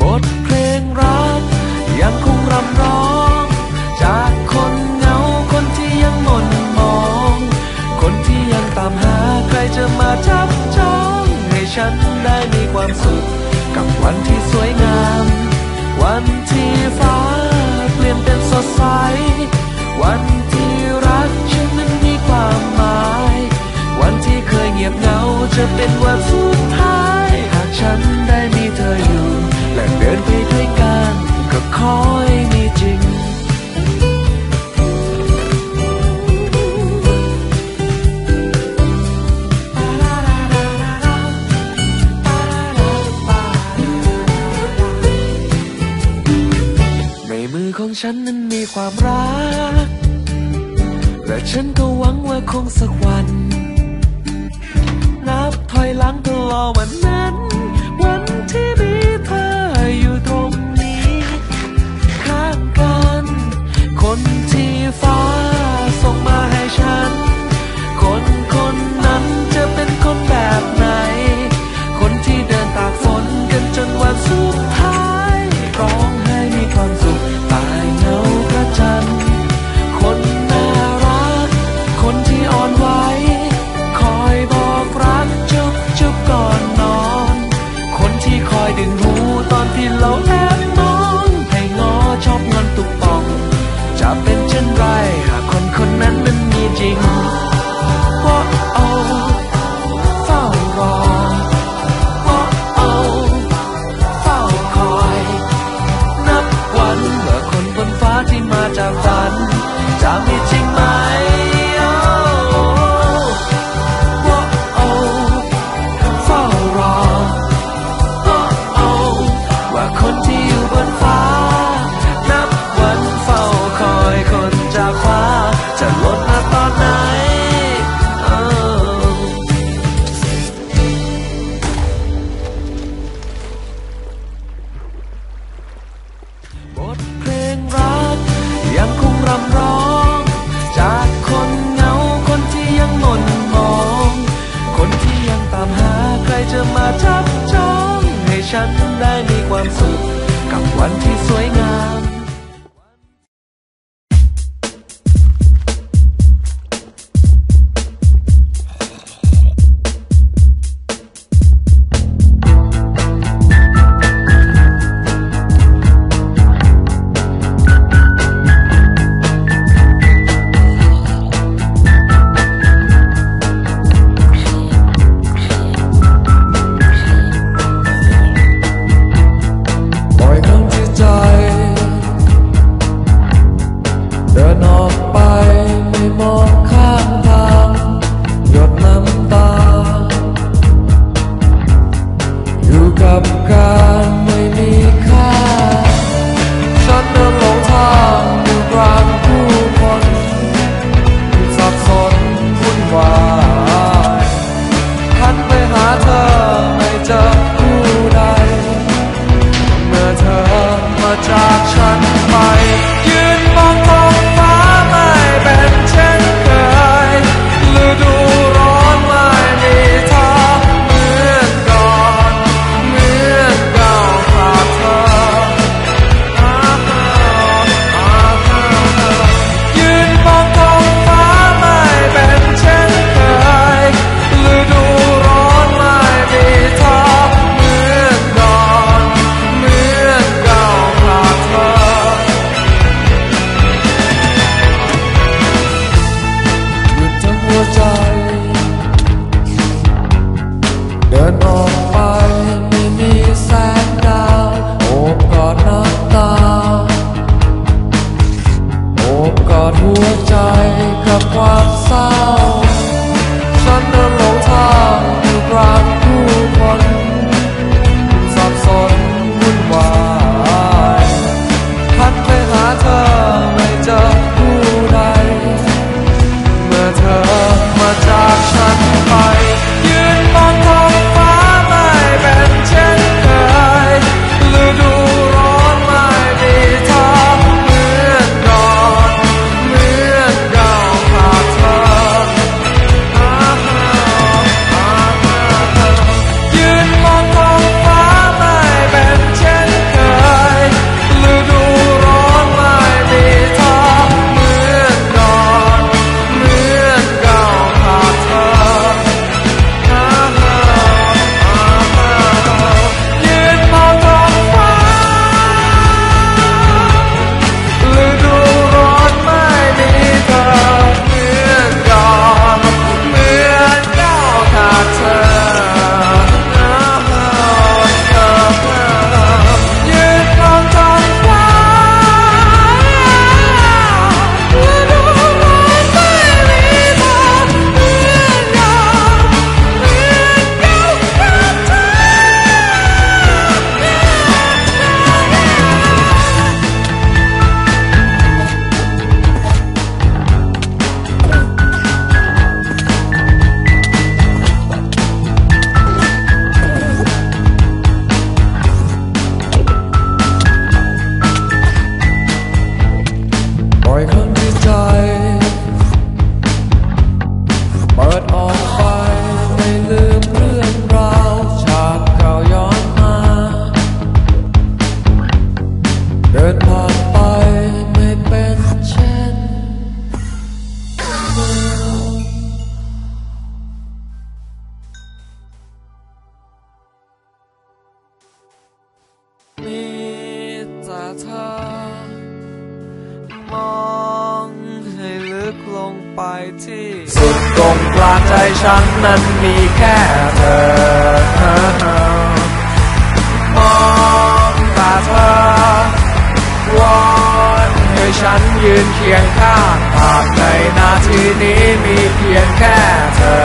บทเพลงรัก ยังคงรำรอง จากคนเหงาคนที่ยังมนมอง คนที่ยังตามหาใครจะมาจับจองให้ฉันได้มีความสุข กับวันที่สวยงาม วันที่ฟ้าเปลี่ยนเป็นสดใส ฉันนั้นมีความรัก และฉันก็หวังว่าคงสักวัน นับถอยหลังก็รอวันนั้น One Piece เธอ มองให้ลึกลงไปที่ สุดตรงกลางใจฉันนั้นมีแค่เธอ มองตาเธอวอนให้ฉันยืนเคียงข้างหากในนาทีนี้มีเพียงแค่เธอ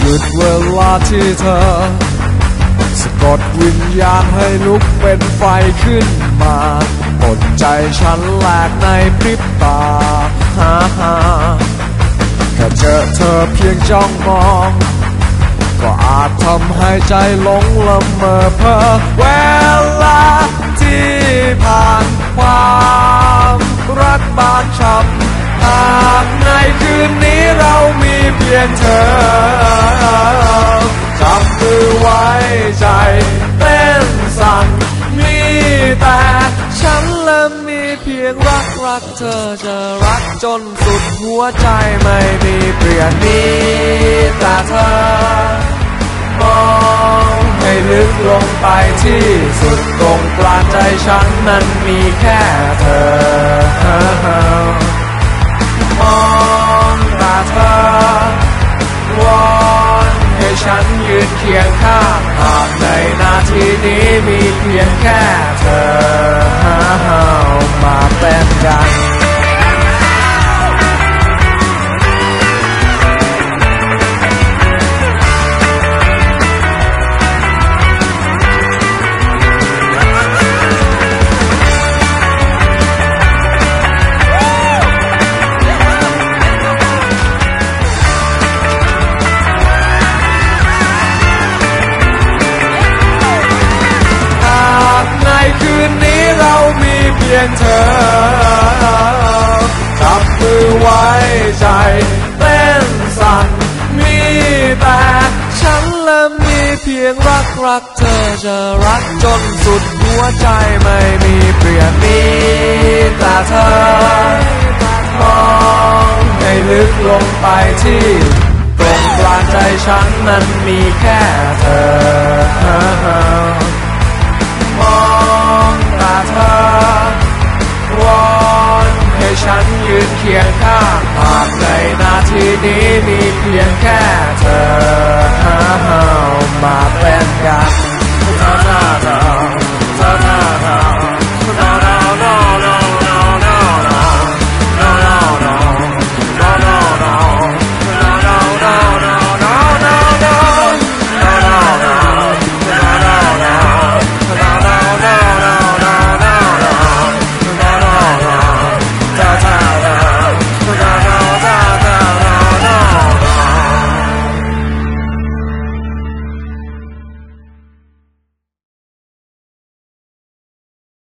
หยุดเวลาที่เธอ กดวิญญาณให้ลุกเป็นไฟขึ้นมาอดใจฉันแหลกในพริบตาฮ่าฮ่าแค่เจอเธอเพียงจ้องมอง ก็อาจทำให้ใจหลงละเมอเพ้อเวลาที่ผ่านความรักบานช้ำหากในคืนนี้เรามีเพียงเธอ ไว้ใจเต้นสั่นมีแต่ฉันและมีเพียงรักรักเธอจะรักจนสุดหัวใจไม่มีเปลี่ยนมีแต่เธอมองให้ลึกลงไปที่สุดตรงกลางใจฉันนั้นมีแค่เธอมองตาเธอ ฉันยืนเคียงข้างหากในนาทีนี้มีเพียงแค่เธอมาเป็นกัน เพียงเธอ จับมือไว้ใจเต้นสั่นมีแต่ฉันและมีเพียงรักรักเธอจะรักจนสุดหัวใจไม่มีเปลี่ยนมีแต่เธอมองให้ลึกลงไปที่ตรงกลางใจฉันนั้นมีแค่เธอ มองตาเธอ ฉันยืนเคียง